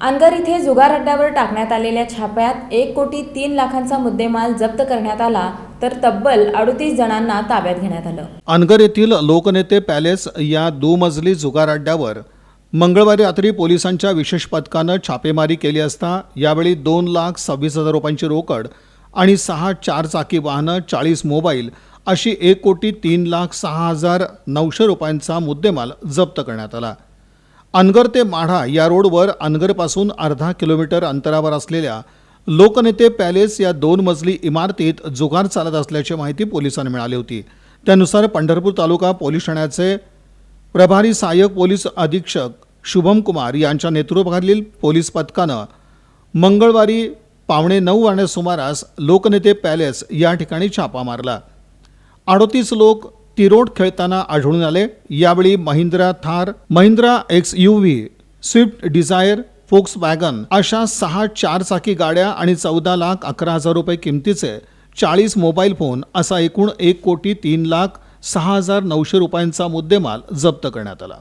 अनगर इथे जुगार अड्ड्यावर टाकण्यात आलेल्या छाप्यात एक कोटी तीन लाखांचा मुद्देमाल जप्त करण्यात आला तर तब्बल अडतीस जणांना ताब्यात घेण्यात आलं. अनगर येथील लोकनेते पॅलेस या दुमजली जुगार अड्ड्यावर मंगळवारी रात्री पोलिसांच्या विशेष पथकानं छापेमारी केली असता यावेळी दोन लाख सव्वीस हजार रुपयांची रोकड आणि सहा चारचाकी वाहनं चाळीस मोबाईल अशी एक कोटी तीन लाख सहा हजार नऊशे रुपयांचा मुद्देमाल जप्त करण्यात आला. अनगर ते माढा या रोडवर अनगरपासून अर्धा किलोमीटर अंतरावर असलेल्या लोकनेते पॅलेस या दोन मजली इमारतीत जुगार चालत असल्याची माहिती पोलिसांना मिळाली होती. त्यानुसार पंढरपूर तालुका पोलीस ठाण्याचे प्रभारी सहाय्यक पोलीस अधीक्षक शुभम कुमार यांच्या नेतृत्वाखालील पोलीस पथकानं मंगळवारी पावणे नऊ वाजण्या सुमारास लोकनेते पॅलेस या ठिकाणी छापा मारला. अडोतीस लोक तिरोड खेळताना आढळून आले. यावेळी Mahindra Thar Mahindra X U V Swift Dzire Volkswagen अशा सहा चारचाकी गाड्या आणि चौदा लाख अकरा हजार रुपये किमतीचे चाळीस मोबाईल फोन असा एकूण एक कोटी तीन लाख सहा हजार नऊशे रुपयांचा मुद्देमाल जप्त करण्यात आला.